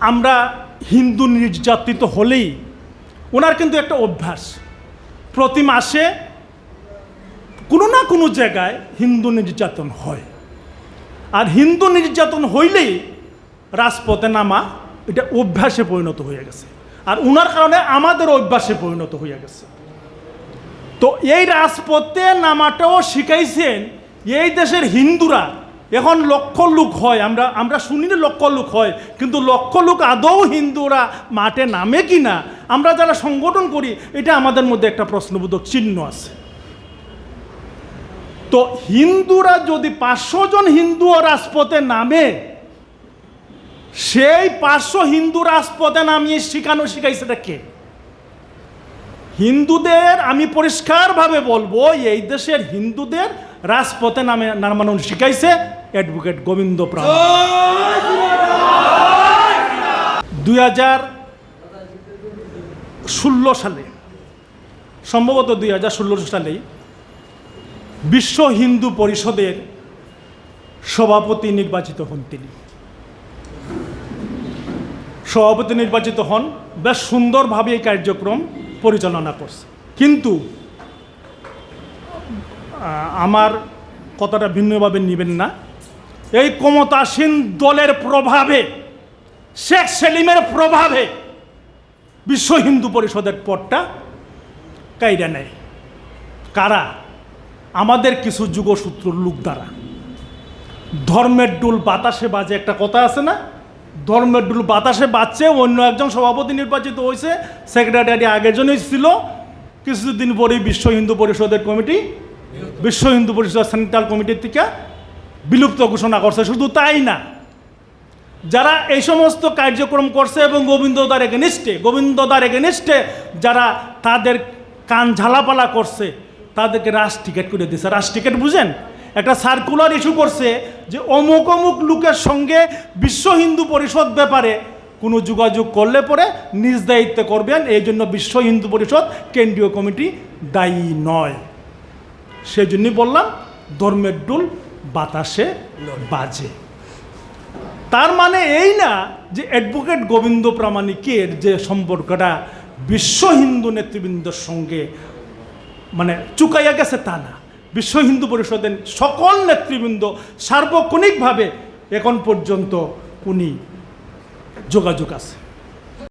আমরা হিন্দু নির্যাতিত হলেই ওনার কিন্তু একটা অভ্যাস। প্রতি মাসে কোনো না কোনো জায়গায় হিন্দু নির্যাতন হয়। আর হিন্দু নির্যাতন হইলেই রাজপথে নামা, এটা অভ্যাসে পরিণত হয়ে গেছে। আর উনার কারণে আমাদের অভ্যাসে পরিণত হয়ে গেছে। তো এই রাজপথে নামাটাও শিখাইছেন এই দেশের হিন্দুরা। এখন লক্ষ লোক হয়, আমরা আমরা শুনি না লক্ষ লোক হয়, কিন্তু লক্ষ লোক আদৌ হিন্দুরা মাঠে নামে কি না? আমরা যারা সংগঠন করি, এটা আমাদের মধ্যে একটা প্রশ্নবোধক চিহ্ন আছে। তো হিন্দুরা যদি পাঁচশো জন হিন্দু রাজপথে নামে, সেই পাঁচশো হিন্দু রাজপথে নামিয়ে শিখানো শিখাইছেটা কে? হিন্দুদের আমি পরিষ্কারভাবে বলব, এই দেশের হিন্দুদের রাজপথে নামে, নামানো শিখাইছে। অ্যাডভোকেট গোবিন্দ প্রাণ। দুই হাজার ষোলো সালে সম্ভবত দুই হাজার ষোলো সালেই বিশ্ব হিন্দু পরিষদের সভাপতি নির্বাচিত হন তিনি। সভাপতি নির্বাচিত হন বেশ সুন্দরভাবে এই কার্যক্রম পরিচালনা করছে। কিন্তু আমার কথাটা ভিন্নভাবে নেবেন না। এই ক্ষমতাসীন দলের প্রভাবে, শেখ সেলিমের প্রভাবে বিশ্ব হিন্দু পরিষদের পদটা কাইরা নেয়। কারা? আমাদের কিছু যুগসূত্র লোক দ্বারা ধর্মের ডুল বাতাসে বাজে একটা কথা আছে না? ধর্মের ডুল বাতাসে বাজছে, অন্য একজন সভাপতি নির্বাচিত হয়েছে, সেক্রেটারি আগের জন্যই ছিল। কিছুদিন পরেই বিশ্ব হিন্দু পরিষদের কমিটি, বিশ্ব হিন্দু পরিষদ সেন্ট্রাল কমিটির থেকে বিলুপ্ত ঘোষণা করছে, শুধু তাই না। যারা এই সমস্ত কার্যক্রম করছে এবং গোবিন্দদার এগেনিস্টে গোবিন্দদার এগেনিস্টে যারা তাদের কান ঝালাপালা করছে, তাদেরকে রাস টিকেট করে দিয়েছে রাস টিকেট বুঝেন? একটা সার্কুলার ইস্যু করছে যে অমুক অমুক লোকের সঙ্গে বিশ্ব হিন্দু পরিষদ ব্যাপারে কোনো যোগাযোগ করলে পরে নিজ দায়িত্বে করবেন এই জন্য বিশ্ব হিন্দু পরিষদ কেন্দ্রীয় কমিটি দায়ী নয়। সেই জন্যই বললাম, ধর্মের ডুল বাতাসে বাজে। তার মানে এই না যে অ্যাডভোকেট গোবিন্দ প্রামাণিকের যে সম্পর্কটা বিশ্ব হিন্দু নেতৃবৃন্দের সঙ্গে মানে চুকাইয়া গেছে তা না। বিশ্ব হিন্দু পরিষদের সকল নেতৃবৃন্দ সার্বক্ষণিকভাবে এখন পর্যন্ত উনি যোগাযোগ আছে।